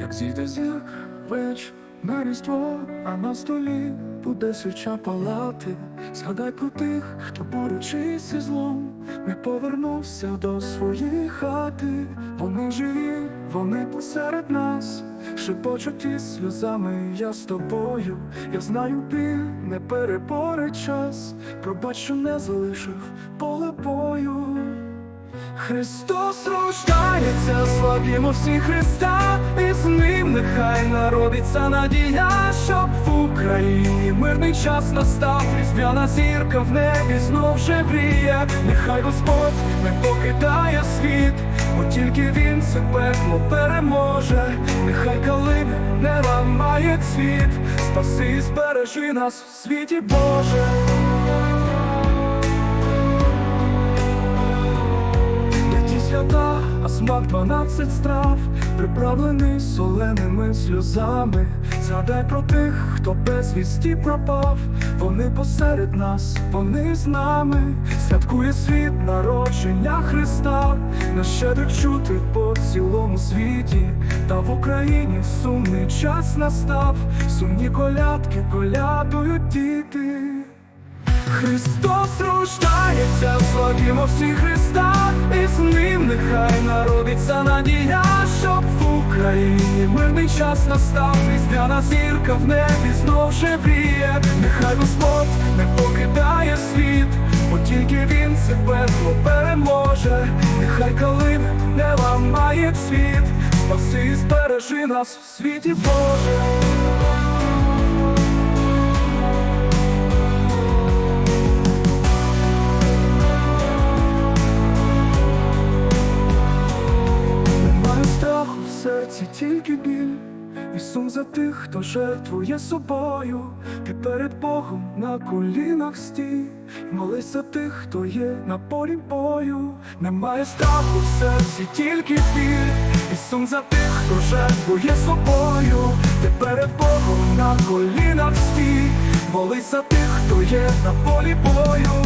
як зійде веч на різдво, а на столі буде свіча палати. Згадай про тих, хто борючись із злом, не повернувся до своєї хати. Вони живі, вони посеред нас, шепочуть із сльозами я з тобою. Я знаю, біль не переборить час, пробач, що не залишив поле бою. Христос рождається, славімо всі Христа, і з ним нехай народиться надія, щоб в Україні мирний час настав, різдвяна зірка в небі знов же гріє, нехай Господь не покидає світ, бо тільки він це пекло переможе, нехай калини не ламає цвіт, спаси і збережи нас в світі Боже. Смак дванадцять страв, приправлений соленими сльозами. Згадай про тих, хто без вісті пропав. Вони посеред нас, вони з нами. Святкує світ народження Христа. На щедрих чути по цілому світі. Та в Україні сумний час настав. Сумні колядки колядують діти. Христос рождається, славімо всі народиться надія, щоб в Україні мирний час настав, різдвяна зірка в небі знов же вріє нехай Господь не покидає світ, бо тільки він це пекло переможе, нехай калини не ламає світ, спаси і збережи нас в світі Боже. Тільки біль І сум за тих, хто жертвує собою. Ти перед Богом на колінах стій. Молись за тих, хто є на полі бою. Немає страху в серці, тільки біль І сум за тих, хто жертвує собою. Ти перед Богом на колінах стій. Молись за тих, хто є на полі бою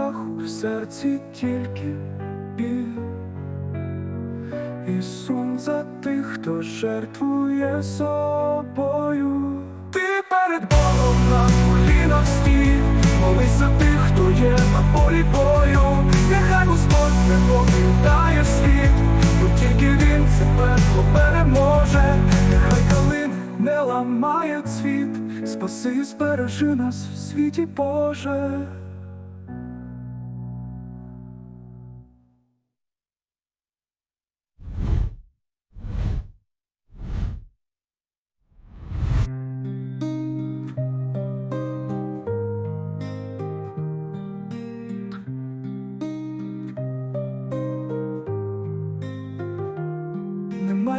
страху в серці тільки біль І сум за тих, хто жертвує собою. Ти перед Богом на колінах стій, молись за тих, хто є на полі бою. Нехай Господь не покидає світ, бо тільки він це пекло переможе. Нехай калин не ламає цвіт, спаси збережи нас в світі Боже.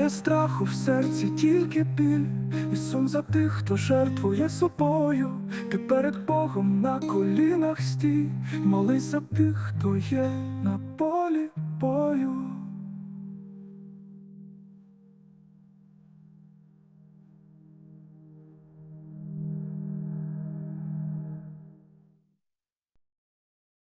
Немає страху в серці, тільки біль. І сум за тих, хто жертвує собою. Ти перед Богом на колінах стій. Молись за тих, хто є на полі бою